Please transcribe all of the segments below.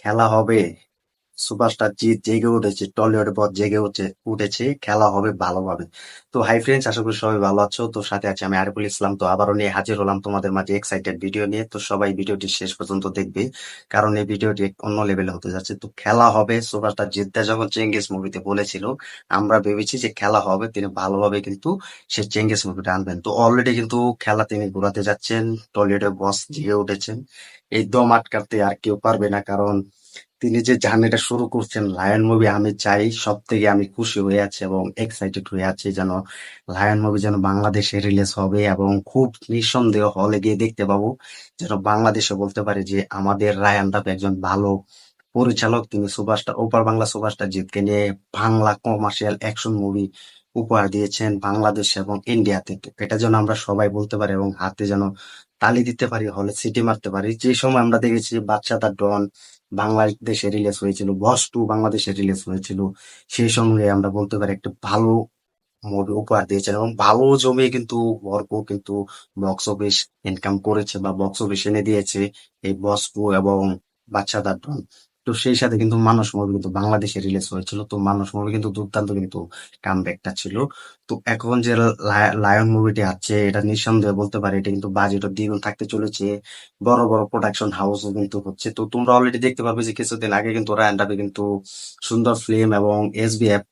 খেলা হবে। সুপারস্টার জিৎ জেগে উঠেছে টলিউডের পর জেগে উঠে, উঠেছে, খেলা হবে ভালোভাবে। তো হাই ফ্রেন্ডস আশা করি সবাই ভালো আছো, তো সাথে আছে আমি আরিফুল ইসলাম। তো আবারও নিয়ে হাজির হলাম তোমাদের মাঝে এক্সাইটেড ভিডিও নিয়ে। তো সবাই ভিডিওটি শেষ পর্যন্ত দেখবে, কারণ এই ভিডিওটি অন্য লেভেলে হতে যাচ্ছে। তো খেলা হবে সুপারস্টার জিদ্দা যখন চেঙ্গিস মুভিতে বলেছিল, আমরা ভেবেছি যে খেলা হবে, তিনি ভালোভাবে কিন্তু সে চেঙ্গিস মুভিটা আনবেন। তো অলরেডি কিন্তু খেলা তিনি ঘুরাতে যাচ্ছেন, টলিউডের বস জেগে উঠেছেন। এই দম আটকাতে আর কেউ পারবে না, কারণ তিনি যে জার্নিটা শুরু করছেন লায়ন মুভি আমি চাই সব থেকে আমি খুশি হয়ে আছি এবং এক্সাইটেড হয়ে আছি যেন লায়ন মুভি যেন বাংলাদেশে রিলিজ হবে এবং খুব নিঃসন্দেহ হলে গিয়ে দেখতে পাবো। যেন বাংলাদেশে বলতে পারে যে আমাদের রায়ান রাফ একজন ভালো পরিচালক। তিনি সুপারস্টার ওপার বাংলা সুপারস্টার জিতকে নিয়ে বাংলা কমার্শিয়াল অ্যাকশন মুভি উপহার দিয়েছেন বাংলাদেশ এবং ইন্ডিয়া থেকে। এটা যেন আমরা সবাই বলতে পারি এবং হাতে যেন তালি দিতে পারি, হলে সিটি মারতে পারি। যে সময় আমরা দেখেছি বাচ্চাটা ডন বাংলাদেশে রিলিজ হয়েছিল, বস টু বাংলাদেশে রিলিজ হয়েছিল সেই সঙ্গে আমরা বলতে পারি একটা ভালো মুভি উপহার দিয়েছেন এবং ভালো জমে কিন্তু বর্গ কিন্তু বক্স অফিস ইনকাম করেছে বা বক্স অফিস এনে দিয়েছে এই বস টু এবং বাচ্চাদার ডন। তো সেই সাথে কিন্তু মানুষ মুভি কিন্তু বাংলাদেশে রিলিজ হয়েছিল। তো মানুষ মুভি কিন্তু দুর্দান্ত কিন্তু কাম কামব্যাকটা ছিল। তো এখন যে লায়ন মুভিটি আছে, এটা নিঃসন্দেহে বলতে পারি, এটা কিন্তু বাজেটও দ্বিগুণ থাকতে চলেছে। বড় বড় প্রোডাকশন হাউসও কিন্তু হচ্ছে। তো তোমরা অলরেডি দেখতে পাবে যে কিছুদিন আগে কিন্তু রায়ন রাবি কিন্তু সুন্দর ফিল্ম এবং S B F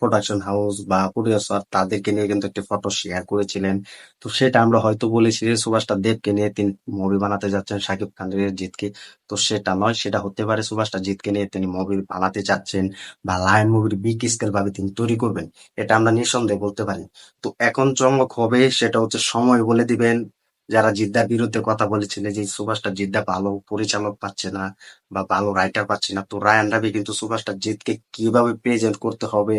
production house বা প্রডিউসার তাদেরকে নিয়ে কিন্তু একটি ফটো শেয়ার করেছিলেন। তো সেটা আমরা হয়তো বলেছি যে সুভাষটা দেবকে নিয়ে তিনি মুভি বানাতে যাচ্ছেন সাকিব খানের জিতকে তো সেটা নয়, সেটা হতে পারে সুভাষটা জিতকে নিয়ে তিনি মুভি বানাতে চাচ্ছেন বা লায়ন মুভির বিগ স্কেল ভাবে তিনি তৈরি করবেন, এটা আমরা নিঃসন্দেহে বলতে পারি। তো এখন চমক হবে সেটা হচ্ছে সময় বলে দিবেন। যারা জিদ্দার বিরুদ্ধে কথা বলেছিলেন যে সুভাষটা জিদ্দা ভালো পরিচালক পাচ্ছে না বা ভালো রাইটার পাচ্ছে না, তো রায়ান রাবি কিন্তু সুভাষটা জিদকে কীভাবে প্রেজেন্ট করতে হবে,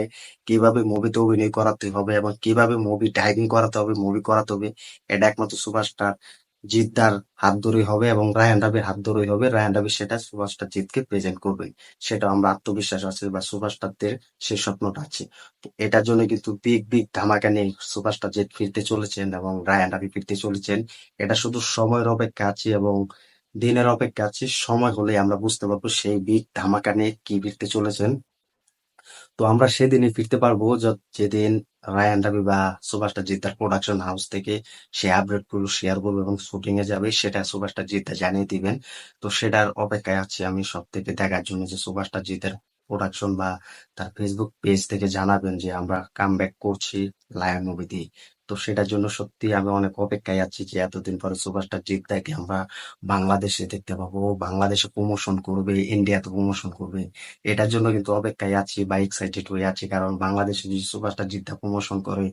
কীভাবে মুভিতে অভিনয় করাতে হবে এবং কীভাবে মুভি ডাইভিং করাতে হবে মুভি করাতে হবে, এটা একমাত্র সুভাষটার জিদ্দার হাত ধরেই হবে এবং রায়ান রাবির হাত ধরেই হবে। রায়ান রাবি সেটা সুভাষটা জিতকে প্রেজেন্ট করবে। সেটা আমরা আত্মবিশ্বাস আছে বা সুভাষটারদের সেই স্বপ্নটা আছে। এটার জন্য কিন্তু বিগ বিগ ধামাকা নেই সুভাষটা জিত ফিরতে চলেছেন এবং রায়ান রাবি ফিরতে চলেছেন। এটা শুধু সময়ের অপেক্ষা আছে এবং দিনের অপেক্ষা আছে। সময় হলে আমরা বুঝতে পারব সেই বিগ ধামাকা নিয়ে কি ফিরতে চলেছেন। তো আমরা সেদিনই ফিরতে পারব যেদিন রায়ান রবি বা সুভাষটা জিদ্দার প্রোডাকশন হাউস থেকে সে আপডেটগুলো শেয়ার করবে এবং শুটিং এ যাবে, সেটা সুভাষটা জিদ্দা জানিয়ে দিবেন। তো সেটার অপেক্ষায় আছি আমি সব থেকে দেখার জন্য যে সুভাষটা জিদ্দার প্রোডাকশন বা তার ফেসবুক পেজ থেকে জানাবেন যে আমরা কাম করছি লায়ন মুভি দিয়ে। তো সেটার জন্য সত্যি আমি অনেক অপেক্ষায় আছি যে এতদিন পরে সুপারস্টার জিদ্দাকে আমরা বাংলাদেশে দেখতে পাবো। বাংলাদেশে প্রমোশন করবে ইন্ডিয়াতে প্রমোশন করবে। এটার জন্য কিন্তু অপেক্ষায় আছি, বা এক্সাইটেড হয়ে আছি। কারণ বাংলাদেশে যদি সুপারস্টার জিদ্দা প্রমোশন করে,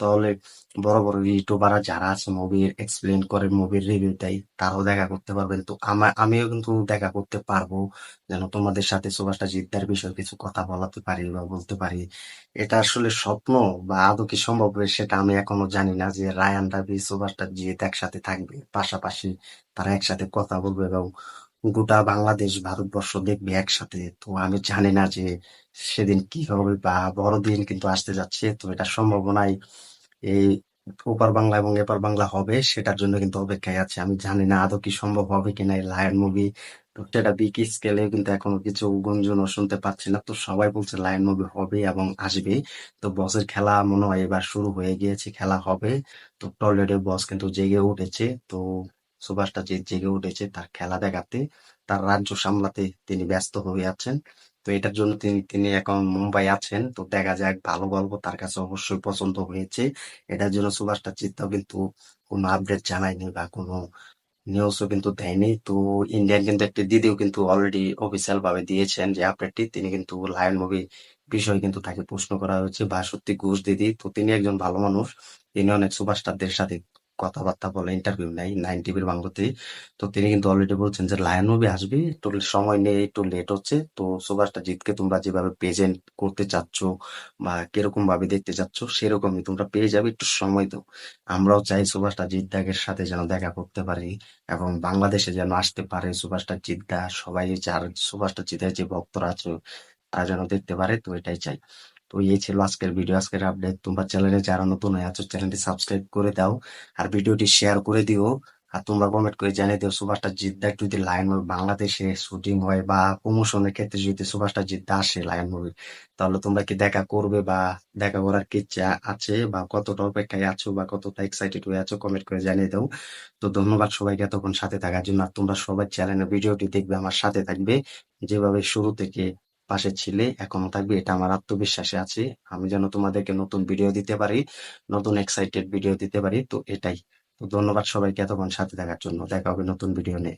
তাহলে বড় বড় ইউটিউবাররা যারা আছে মুভির এক্সপ্লেন করে মুভির রিভিউ দেয়, তারাও দেখা করতে পারবেন। তো আমার আমিও কিন্তু দেখা করতে পারব, যেন তোমাদের সাথে সুভাষটা জিদ্দার বিষয়ে কিছু কথা বলাতে পারি বা বলতে পারি। এটা আসলে স্বপ্ন, বা আদৌ কি সম্ভব সেটা আমি এখনও জানি না যে রায়ান রাবি সুভাষটা জিৎ একসাথে থাকবে। পাশাপাশি তারা একসাথে কথা বলবে এবং গোটা বাংলাদেশ, ভারতবর্ষ দেখবে একসাথে। তো আমি জানি না যে সেদিন কি হবে বা বড়দিন কিন্তু আসতে যাচ্ছে, তো এটা সম্ভাবনাই এই ওপার বাংলা এবং এপার বাংলা হবে, সেটার জন্য কিন্তু অপেক্ষায় আছে। আমি জানি না আদৌ কি সম্ভব হবে কিনা এই লায়ন মুভি। তো সেটা বিগ স্কেলে কিন্তু এখনও কিছু গুঞ্জনও শুনতে পাচ্ছি না। তো সবাই বলছে লায়ন মুভি হবে এবং আসবে। তো বসের খেলা মনে হয় এবার শুরু হয়ে গিয়েছে, খেলা হবে। তো টয়লেটের বস কিন্তু জেগে উঠেছে। তো সুভাষটা যে জেগে উঠেছে তার খেলা দেখাতে, তার রাজ্য সামলাতে তিনি ব্যস্ত হয়ে আছেন। তো এটার জন্য তিনি তিনি এখন মুম্বাই আছেন। তো দেখা যাক, ভালো গল্প তার কাছে অবশ্যই পছন্দ হয়েছে। এটার জন্য সুভাষটা চিত্তাও কিন্তু কোনো আপডেট জানায়নি বা কোনো নিউজও কিন্তু দেয়নি। তো ইন্ডিয়ান কিন্তু একটি দিদিও কিন্তু অলরেডি অফিসিয়াল ভাবে দিয়েছেন যে আপডেটটি তিনি কিন্তু লায়ন মুভি বিষয়ে কিন্তু তাকে প্রশ্ন করা হয়েছে বা সত্যি ঘুষ দিদি। তো তিনি একজন ভালো মানুষ। তিনি অনেক সুপারস্টারদের সাথে কথাবার্তা বলে ইন্টারভিউ নেয় নাইন টিভির বাংলাতে। তো তিনি কিন্তু অলরেডি বলছেন যে লায়ন মুভি আসবে, একটু সময় নেই, একটু লেট হচ্ছে। তো সুভাষটা জিতকে তোমরা যেভাবে প্রেজেন্ট করতে চাচ্ছ বা কীরকম ভাবে দেখতে চাচ্ছ, সেরকমই তোমরা পেয়ে যাবে, একটু সময় দাও। আমরাও চাই সুভাষটা জিদ্দাকের সাথে যেন দেখা করতে পারি এবং বাংলাদেশে যেন আসতে পারে সুভাষটা জিদ্দা সবাই যার সুভাষটা জিদ্দার যে ভক্তরা আছে, তারা যেন দেখতে পারে, তো এটাই চাই। তো এই ছিল আজকের ভিডিও আজকের আপডেট তোমার চ্যানেলে যারা নতুন হয়ে আছো চ্যানেলটি সাবস্ক্রাইব করে দাও আর ভিডিওটি শেয়ার করে দিও। আর তোমরা কমেন্ট করে জানিয়ে দিও সুপারস্টার জিদ্দার যদি লায়ন মুভি বাংলাদেশে শুটিং হয় বা প্রমোশনের ক্ষেত্রে যদি সুভাষটা জিদ্দা আসে লায়ন মুভি তাহলে তোমরা কি দেখা করবে বা দেখা করার কি আছে বা কতটা অপেক্ষায় আছো বা কতটা এক্সাইটেড হয়ে আছো কমেন্ট করে জানিয়ে দাও। তো ধন্যবাদ সবাইকে এতক্ষণ সাথে থাকার জন্য। আর তোমরা সবাই চ্যানেলের ভিডিওটি দেখবে, আমার সাথে থাকবে। যেভাবে শুরু থেকে পাশে ছিলে, এখনও থাকবে, এটা আমার আত্মবিশ্বাসে আছে। আমি যেন তোমাদেরকে নতুন ভিডিও দিতে পারি, নতুন এক্সাইটেড ভিডিও দিতে পারি, তো এটাই। তো ধন্যবাদ সবাইকে এতক্ষণ সাথে দেখার জন্য। দেখা হবে নতুন ভিডিও নিয়ে।